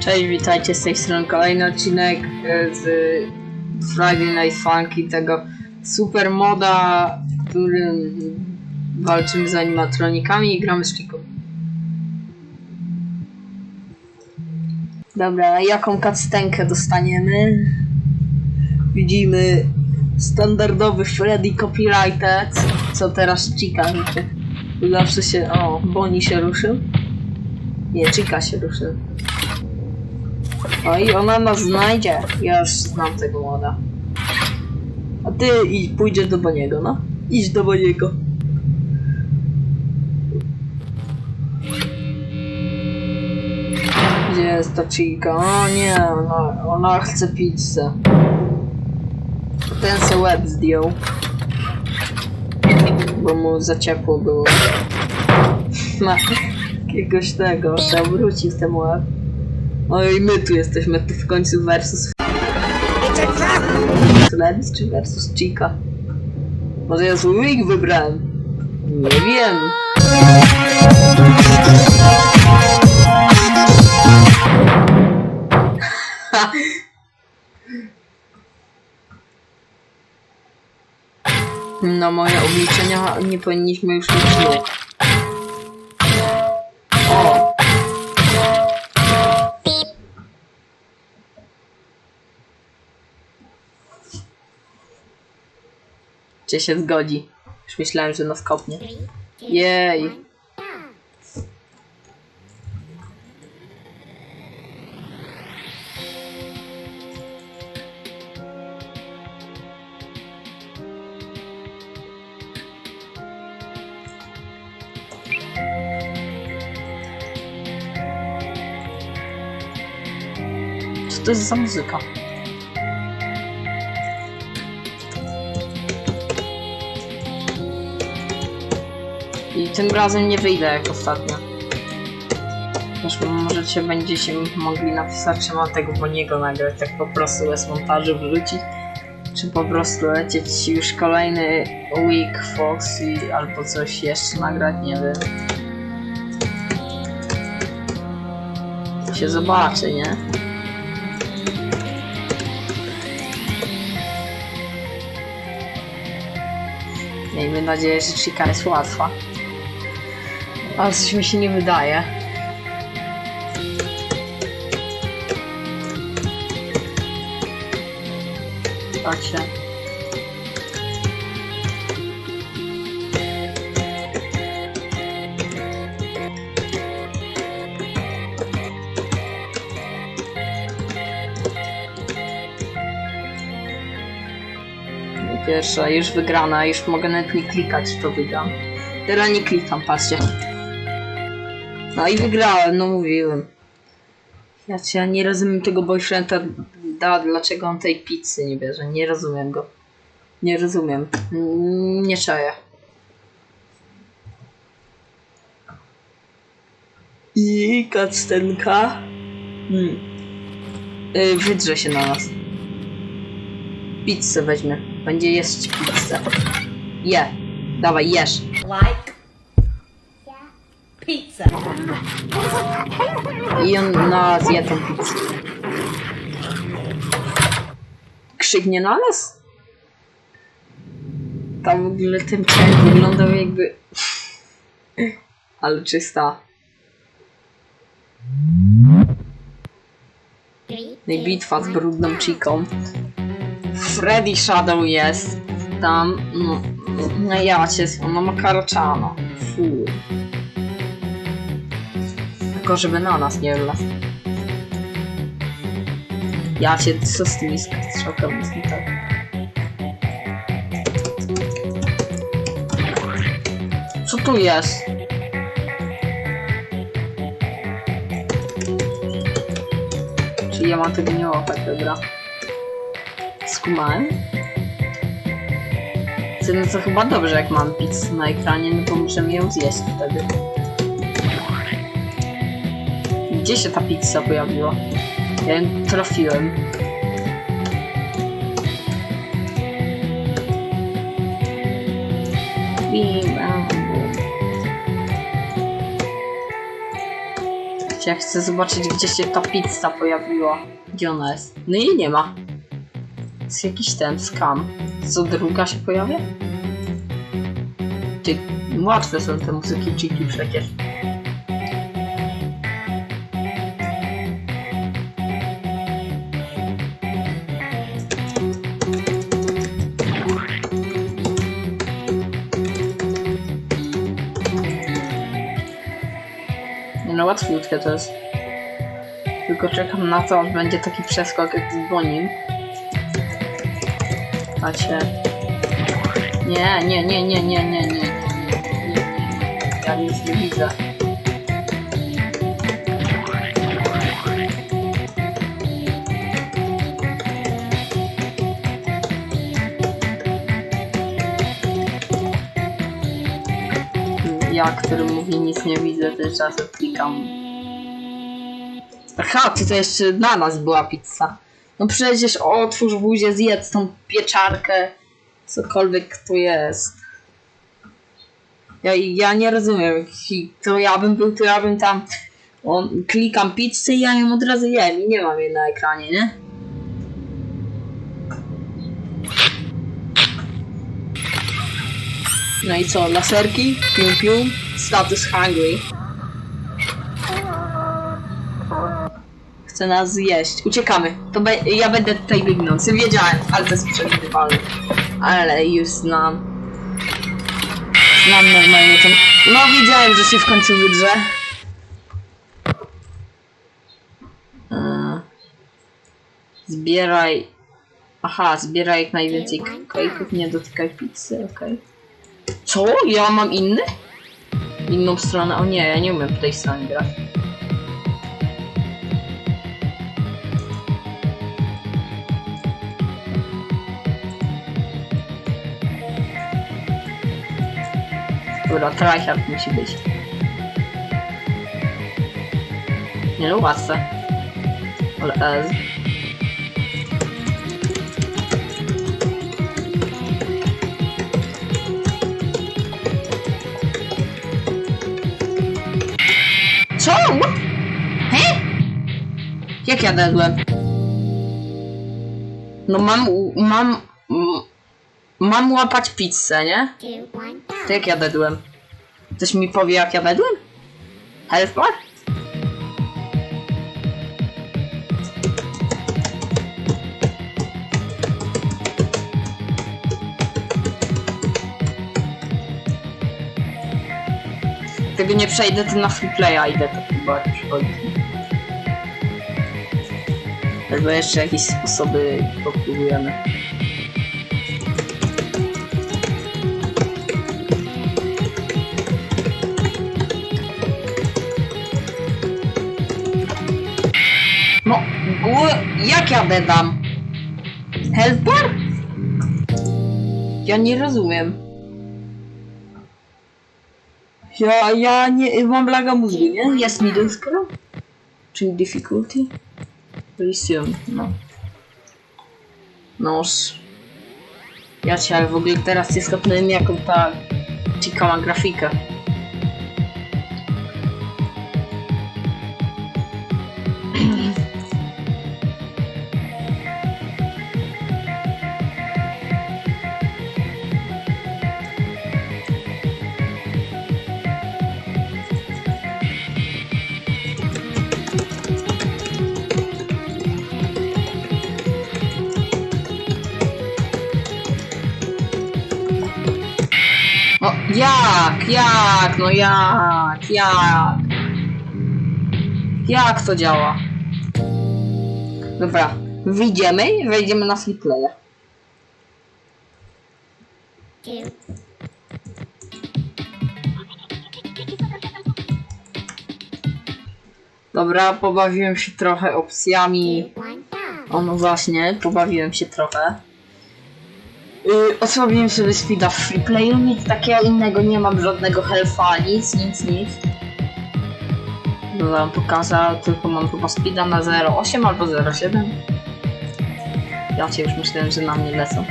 Cześć, witajcie z tej strony kolejny odcinek e, z Friday Night Funky, tego super moda, w którym walczymy z animatronikami i gramy z Chiką. Dobra, jaką cutscenkę dostaniemy? Widzimy standardowy Freddy Copyrighted, co teraz Chica. Zawsze się, o, Bonnie się ruszył. Nie, Chica się ruszył. O i ona nas znajdzie. Ja już znam tego młoda. A ty i pójdziesz do Boniego, no? Idź do Boniego. Gdzie jest ta chica? O nie, ona, ona chce pizzę. Ten se łeb zdjął. Bo mu za ciepło było. Ma jakiegoś tego, zawrócił ten łeb. No i my tu jesteśmy, tu w końcu versus Lens czy versus Chica? Może ja zły week wybrałem? Nie wiem. No moje obliczenia nie powinniśmy już mieć. Czy się zgodzi? Już myślałem, że nas kopnie. Jej! Co to jest za muzyka? I tym razem nie wyjdę jak ostatnio. Też możecie będziecie mogli napisać, czy mam tego Boniego nagrać, tak po prostu bez montażu wrzucić. Czy po prostu lecieć już kolejny week Foxy albo coś jeszcze nagrać, nie wiem. Się zobaczy, nie? Miejmy nadzieję, że Chica jest łatwa. Ale coś mi się nie wydaje. Patrzcie. Pierwsza, już wygrana, już mogę nawet nie klikać, to wygram. Teraz nie klikam, patrzcie. No i wygrałem, no mówiłem. Ja cię nie rozumiem tego boyfrienda, da, dlaczego on tej pizzy nie bierze, nie rozumiem go. Nie rozumiem, nie czaję. I kactenka. Hmm. Yy, wydrze się na nas. Pizzę weźmie. Będzie jeść pizzę. Je. Dawaj, jesz. like pizza. I on na zje tą pizzę. Krzyknie na nas? Tam w ogóle ten człowiek wyglądał jakby... Ale czysta. No i bitwa z brudną chiką. Freddy Shadow jest tam. No, no ja cię, ona ma karaczano. Tylko żeby na nas nie wlazł. Ja cię, co z tymi strzałkami jest nie tak? Co tu jest? Czyli ja mam tego nie łapać, dobra. Skumałem? No to chyba dobrze, jak mam pizzę na ekranie, no to możemy ją zjeść wtedy. Gdzie się ta pizza pojawiła? Ja ją trafiłem. Bim. Ja chcę zobaczyć, gdzie się ta pizza pojawiła. Gdzie ona jest? No i nie ma. Jest jakiś ten skam. Co druga się pojawia? Ty, łatwe są te muzyki cheaty przecież. Łatwiutkie to jest. Tylko czekam na to, będzie taki przeskok jak z Bonim. Macie. Nie, nie, nie, nie, nie, nie, nie, nie, nie, nie, nie. Ja nic nie widzę. Ja, który mówi nic nie widzę, też czasem klikam. Aha, to, to jeszcze dla nas była pizza. No przecież otwórz buzię, zjedz tą pieczarkę, cokolwiek to jest. Ja, ja nie rozumiem, to ja bym był, to ja bym tam o, klikam pizzę i ja ją od razu jem i nie mam jej na ekranie, nie? No i co, laserki? Pium pium, status hungry. Chce nas zjeść. Uciekamy. To be ja będę tutaj biegnący. Wiedziałem, ale to jest przewidywalne. Ale już znam. Znam normalnie. No wiedziałem, że się w końcu wydrze. Eee. Zbieraj. Aha, zbieraj jak najwięcej kajków, nie dotykaj pizzy, okej. Co? Ja mam inny? Inną stronę? O nie, ja nie umiem po tej stronie grać. Dobra, tryhard musi być. Nie no, łatwe. Ale ez. Jak ja dedłem? No mam, mam, mam łapać pizzę, nie? To jak ja dedłem? Ktoś mi powie jak ja dedłem? Health bar? Tego nie przejdę, to na free playa idę, to chyba przychodzi. Albo jeszcze jakieś sposoby popróbujemy. No, jak ja dedam? Health bar? Ja nie rozumiem. Ja, ja nie, mam laga mózgu, nie? Jest middle scroll? Czyli difficulty? Resume, no. Noż. Ja cię, ale w ogóle teraz jest skapnąłem jaką ta ciekawa grafika. No jak, jak, no jak, jak? Jak to działa? Dobra, wyjdziemy i wejdziemy na freeplaya. Dobra, pobawiłem się trochę opcjami. O no właśnie, pobawiłem się trochę. Yy, osłabiłem sobie speeda w freeplayu, nic takiego innego nie mam, żadnego health'a, nic, nic, nic. No wam pokazał, tylko mam chyba speeda na 0.8 albo 0.7. Ja cię już myślałem, że na mnie lecą.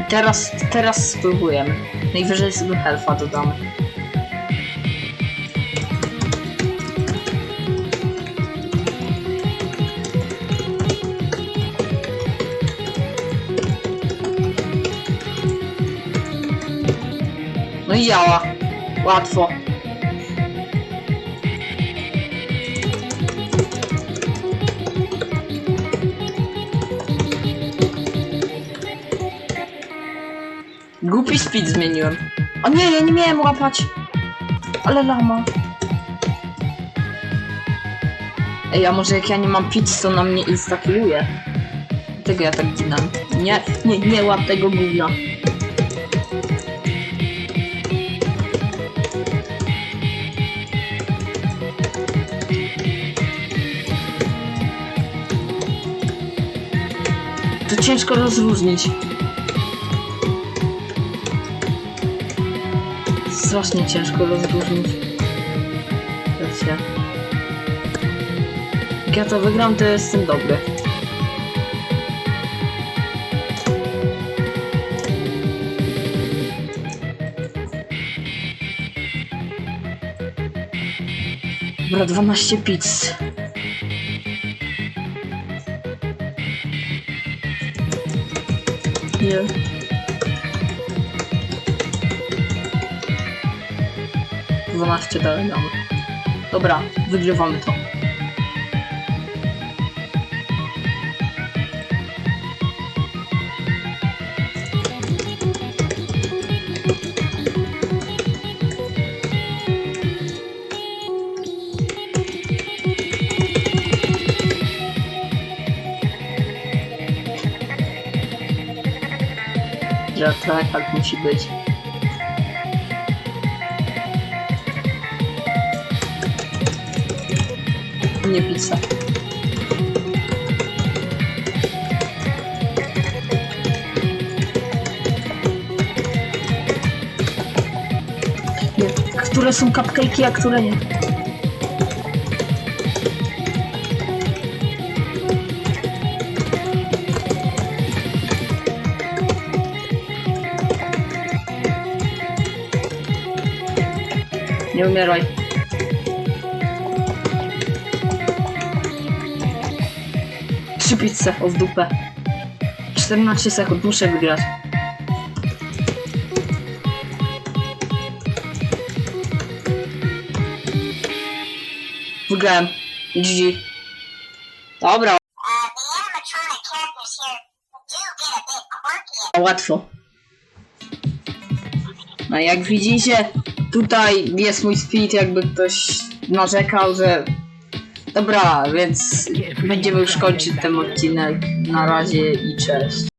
I teraz, teraz spróbujemy. Najwyżej sobie health'a dodamy. Działa. Łatwo. Głupi speed zmieniłem. O nie, ja nie miałem łapać. Ale lama. Ej, a może jak ja nie mam pizz, to na mnie instakiluje. Dlatego ja tak ginam. Nie, nie, nie łap tego gówna. Ciężko rozróżnić. Strasznie ciężko rozróżnić. Wiecie. Jak ja to wygram, to jestem dobry. Dobra, 12 pizz. Nie. Dwanaście dalej mamy. Dobra, wygrywamy to. Że trochę tak musi być. Nie pizza. Nie. Które są cupcake'i, a które nie. Nie umieraj. Trzy pizze, o w dupę. 14 sekund, muszę wygrać. Wygrałem. GG. Dobra. Łatwo. No jak widzicie, tutaj jest mój speed, jakby ktoś narzekał, że... Dobra, więc będziemy już kończyć ten odcinek. Na razie i cześć.